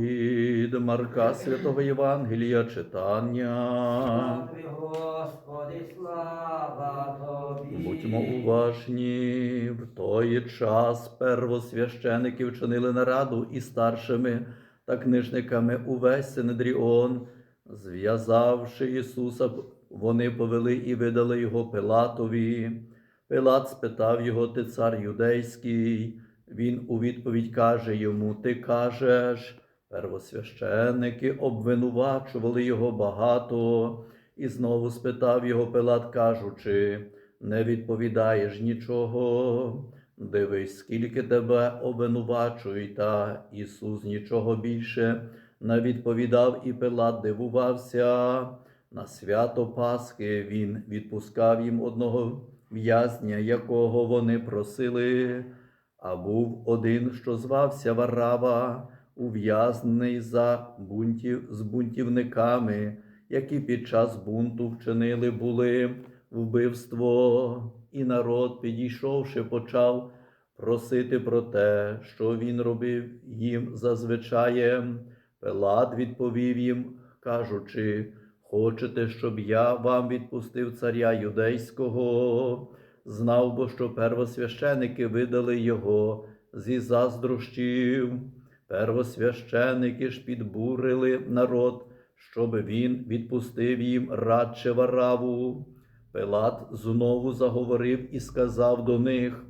Від Марка Святого Євангелія читання. Будьмо уважні, в той час первосвященики вчинили нараду і старшими та книжниками увесь Синедріон, зв'язавши Ісуса, вони повели і видали його Пилатові. Пилат спитав його, ти цар юдейський. Він у відповідь каже йому: Ти кажеш, первосвященники обвинувачували його багато. І знову спитав його Пилат, кажучи, не відповідаєш нічого. Дивись, скільки тебе обвинувачують, та Ісус нічого більше не відповідав, і Пилат дивувався. На свято Пасхи він відпускав їм одного в'язня, якого вони просили. А був один, що звався Варава, ув'язнений за бунтів з бунтівниками, які під час бунту вчинили були вбивство, і народ, підійшовши, почав просити про те, що він робив їм зазвичаєм. Пилат відповів їм, кажучи, хочете, щоб я вам відпустив царя юдейського? Знав бо, що первосвященики видали його зі заздрощів. Первосвященики ж підбурили народ, щоб він відпустив їм радше вараву. Пилат знову заговорив і сказав до них,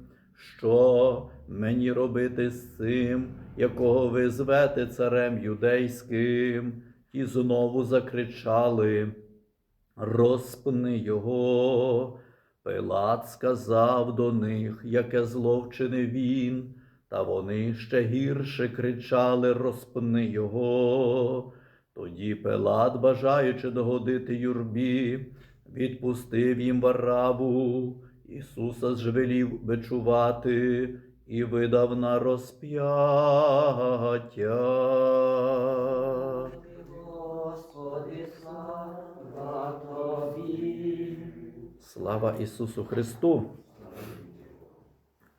що мені робити з цим, якого ви звете царем юдейським. І знову закричали: Розпни його. Пилат сказав до них, яке зло вчинив він, та вони ще гірше кричали розпни його. Тоді Пилат, бажаючи догодити юрбі, відпустив їм варабу, Ісуса звелів бичувати і видав на розп'яття. Слава Ісусу Христу!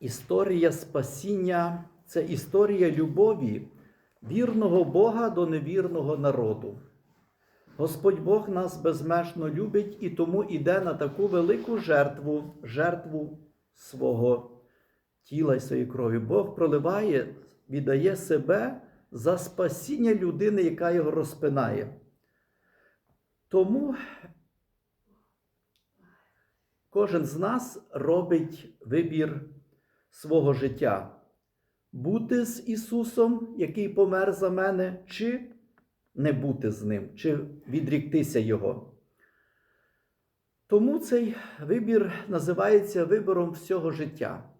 Історія спасіння це історія любові вірного Бога до невірного народу. Господь Бог нас безмежно любить і тому іде на таку велику жертву, жертву свого тіла і своєї крові. Бог проливає, віддає себе за спасіння людини, яка його розпинає. Тому кожен з нас робить вибір свого життя. Бути з Ісусом, який помер за мене, чи не бути з Ним, чи відріктися Його. Тому цей вибір називається вибором всього життя.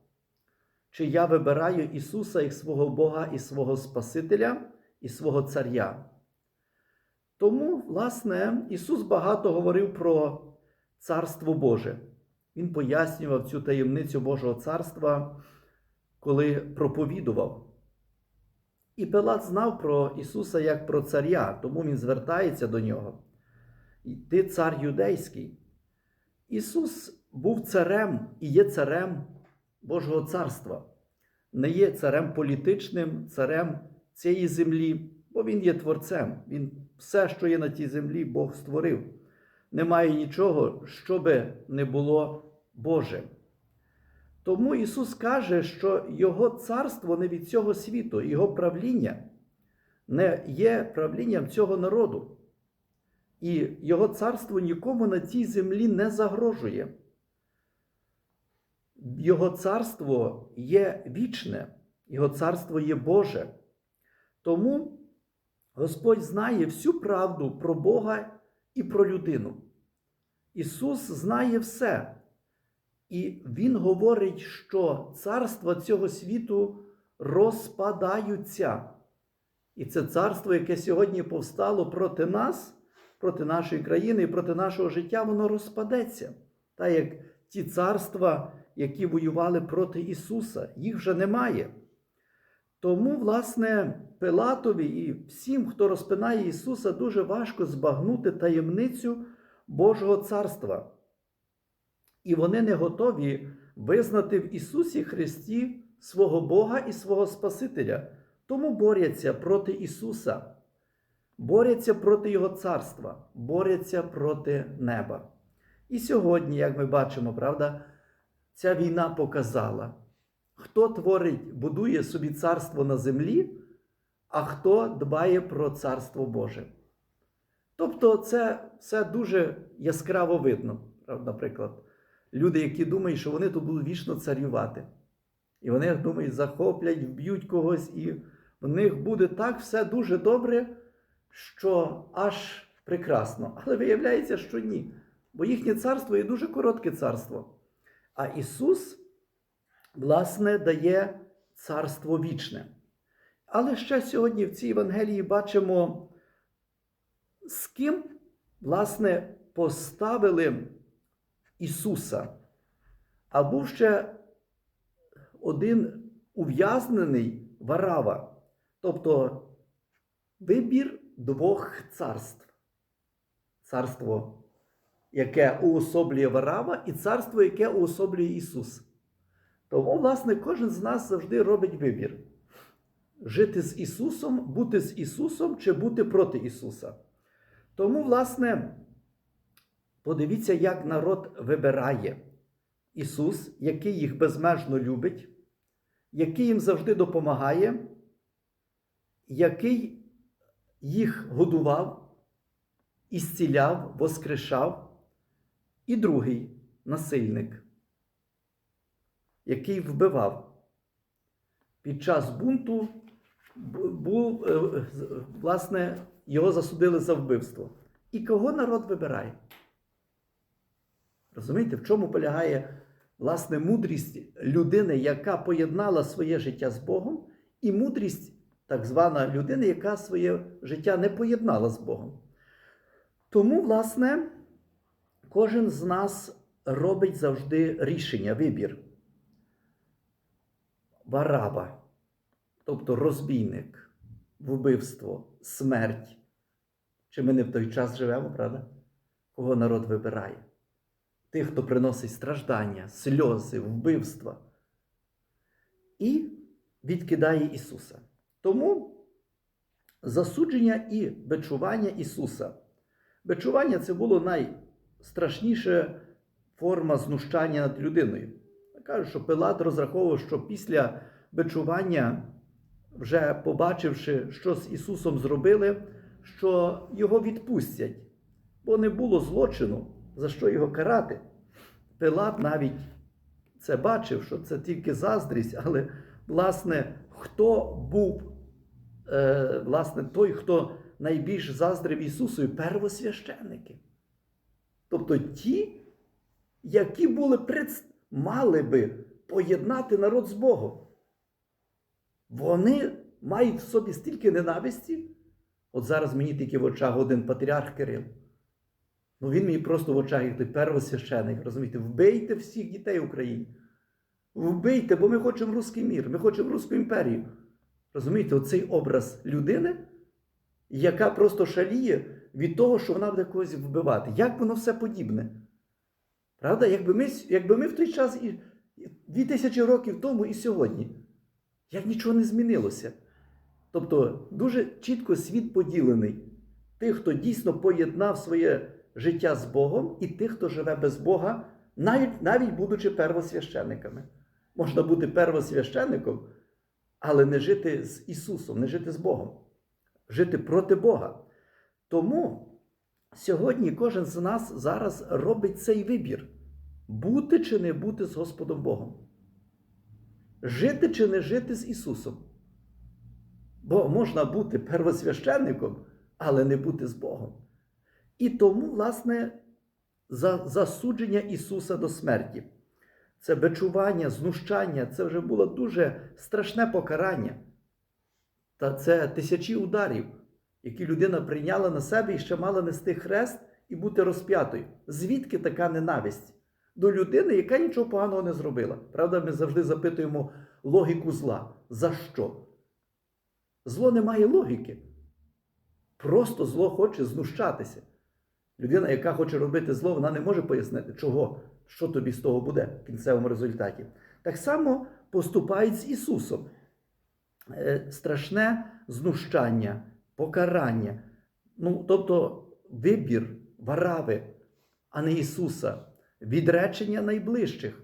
Чи я вибираю Ісуса як свого Бога і свого Спасителя і свого Царя. Тому, власне, Ісус багато говорив про Царство Боже. Він пояснював цю таємницю Божого царства, коли проповідував. І Пилат знав про Ісуса як про царя, тому він звертається до нього. І Ти цар юдейський. Ісус був царем і є царем Божого царства, не є царем політичним, царем цієї землі, бо Він є творцем. Він все, що є на тій землі, Бог створив. Немає нічого, що би не було Боже. Тому Ісус каже, що Його царство не від цього світу, Його правління не є правлінням цього народу. І Його царство нікому на цій землі не загрожує. Його царство є вічне, Його царство є Боже. Тому Господь знає всю правду про Бога і про людину. Ісус знає все. І Він говорить, що царства цього світу розпадаються. І це царство, яке сьогодні повстало проти нас, проти нашої країни і проти нашого життя, воно розпадеться. Так як ті царства, які воювали проти Ісуса, їх вже немає. Тому, власне, Пилатові і всім, хто розпинає Ісуса, дуже важко збагнути таємницю Божого царства. І вони не готові визнати в Ісусі Христі свого Бога і свого Спасителя, тому борються проти Ісуса, борються проти Його царства, борються проти неба. І сьогодні, як ми бачимо, правда, ця війна показала, хто творить, будує собі царство на землі, а хто дбає про царство Боже. Тобто, це все дуже яскраво видно. Наприклад, люди, які думають, що вони тут будуть вічно царювати. І вони думають, захоплять, вб'ють когось, і в них буде так все дуже добре, що аж прекрасно. Але виявляється, що ні. Бо їхнє царство є дуже коротке царство. А Ісус, власне, дає царство вічне. Але ще сьогодні в цій Євангелії бачимо, з ким, власне, поставили Ісуса. А був ще один ув'язнений Варава, тобто вибір двох царств. Царство, яке уособлює Варава, і царство, яке уособлює Ісус. Тому, власне, кожен з нас завжди робить вибір: жити з Ісусом, бути з Ісусом чи бути проти Ісуса. Тому, власне, подивіться, як народ вибирає Ісус, який їх безмежно любить, який їм завжди допомагає, який їх годував, ісціляв, воскрешав, і другий насильник, який вбивав. Під час бунту був, е, власне, його засудили за вбивство. І кого народ вибирає? Розумієте, в чому полягає власне мудрість людини, яка поєднала своє життя з Богом, і мудрість так звана людини, яка своє життя не поєднала з Богом. Тому, власне, кожен з нас робить завжди рішення, вибір. Вараба, тобто розбійник, вбивство, смерть. Чи ми не в той час живемо, правда? Кого народ вибирає? Тих, хто приносить страждання, сльози, вбивства. І відкидає Ісуса. Тому засудження і бичування Ісуса. Бичування це було найстрашніша форма знущання над людиною. Кажуть, що Пилат розраховував, що після бичування, вже побачивши, що з Ісусом зробили, що його відпустять, бо не було злочину, за що його карати. Пилат навіть це бачив, що це тільки заздрість, але, власне, хто був е, власне, той, хто найбільш заздрив Ісусу, первосвященники. Тобто ті, які були пред... мали би поєднати народ з Богом. Вони мають в собі стільки ненависті. От зараз мені тільки в очах один патріарх Кирил. Ну він мені просто в очах як той первосвященик, розумієте, вбийте всіх дітей в Україні. Вбийте, бо ми хочемо руський мір, ми хочемо Руську імперію. Розумієте, оцей образ людини, яка просто шаліє від того, що вона буде когось вбивати. Як воно все подібне? Правда? Якби ми, якби ми в той час і дві тисячі років тому і сьогодні, як нічого не змінилося. Тобто дуже чітко світ поділений. Тих, хто дійсно поєднав своє життя з Богом, і тих, хто живе без Бога, навіть, навіть будучи первосвященниками. Можна бути первосвященником, але не жити з Ісусом, не жити з Богом, жити проти Бога. Тому сьогодні кожен з нас зараз робить цей вибір: бути чи не бути з Господом Богом. Жити чи не жити з Ісусом. Бо можна бути первосвященником, але не бути з Богом. І тому, власне, за засудження Ісуса до смерті. Це бичування, знущання, це вже було дуже страшне покарання. Та це тисячі ударів, які людина прийняла на себе і ще мала нести хрест і бути розп'ятою. Звідки така ненависть до людини, яка нічого поганого не зробила? Правда, ми завжди запитуємо логіку зла. За що? Зло не має логіки. Просто зло хоче знущатися. Людина, яка хоче робити зло, вона не може пояснити, чого, що тобі з того буде в кінцевому результаті. Так само поступають з Ісусом. Е, Страшне знущання, покарання. Ну, тобто вибір Варави, а не Ісуса, відречення найближчих.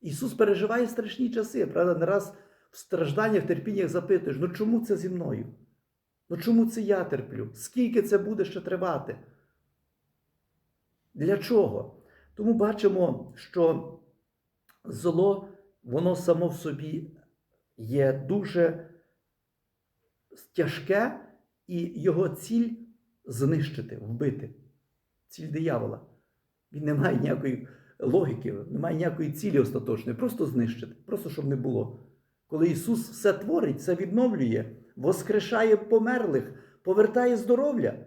Ісус переживає страшні часи, правда, не раз в стражданнях, терпіннях запитуєш, ну чому це зі мною? Ну чому це я терплю? Скільки це буде ще тривати? Для чого? Тому бачимо, що зло, воно само в собі є дуже тяжке, і його ціль знищити, вбити. Ціль диявола. Він не має ніякої логіки, не має ніякої цілі остаточної, просто знищити, просто щоб не було. Коли Ісус все творить, все відновлює, воскрешає померлих, повертає здоров'я,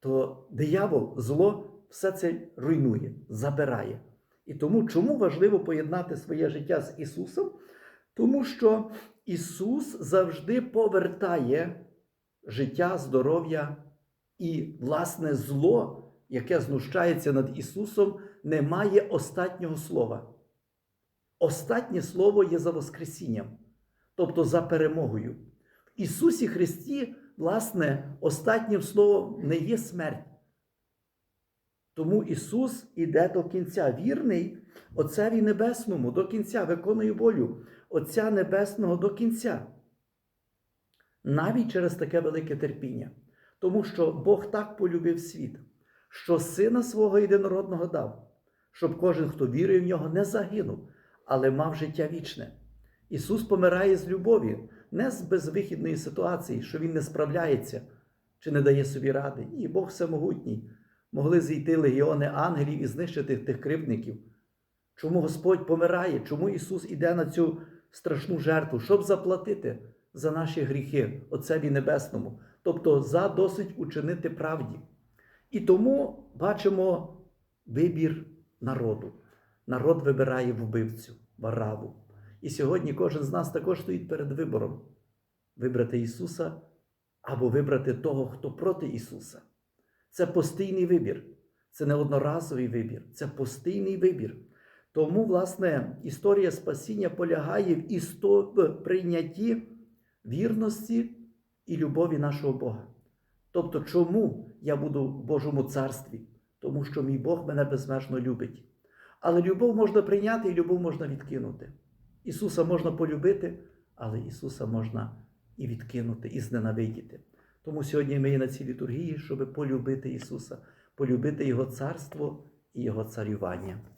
то диявол, зло все це руйнує, забирає. І тому чому важливо поєднати своє життя з Ісусом? Тому що Ісус завжди повертає життя, здоров'я і, власне, зло, яке знущається над Ісусом, не має останнього слова. Останнє слово є за Воскресінням, тобто за перемогою. В Ісусі Христі, власне, останнім словом не є смерть. Тому Ісус іде до кінця, вірний Отцеві Небесному до кінця, виконує волю Отця Небесного до кінця. Навіть через таке велике терпіння. Тому що Бог так полюбив світ, що Сина свого єдинородного дав, щоб кожен, хто вірує в нього, не загинув, але мав життя вічне. Ісус помирає з любові, не з безвихідної ситуації, що Він не справляється чи не дає собі ради. Ні, Бог всемогутній. Могли зійти легіони ангелів і знищити тих кривдників. Чому Господь помирає? Чому Ісус іде на цю страшну жертву, щоб заплатити за наші гріхи Отцеві Небесному, тобто за досить учинити правді. І тому бачимо вибір народу. Народ вибирає вбивцю, вараву. І сьогодні кожен з нас також стоїть перед вибором: вибрати Ісуса або вибрати того, хто проти Ісуса. Це постійний вибір, це не одноразовий вибір, це постійний вибір. Тому, власне, історія спасіння полягає в, істо... в прийнятті вірності і любові нашого Бога. Тобто, чому я буду в Божому царстві? Тому що мій Бог мене безмежно любить. Але любов можна прийняти і любов можна відкинути. Ісуса можна полюбити, але Ісуса можна і відкинути, і зненавидіти. Тому сьогодні ми є на цій літургії, щоб полюбити Ісуса, полюбити Його царство і Його царювання.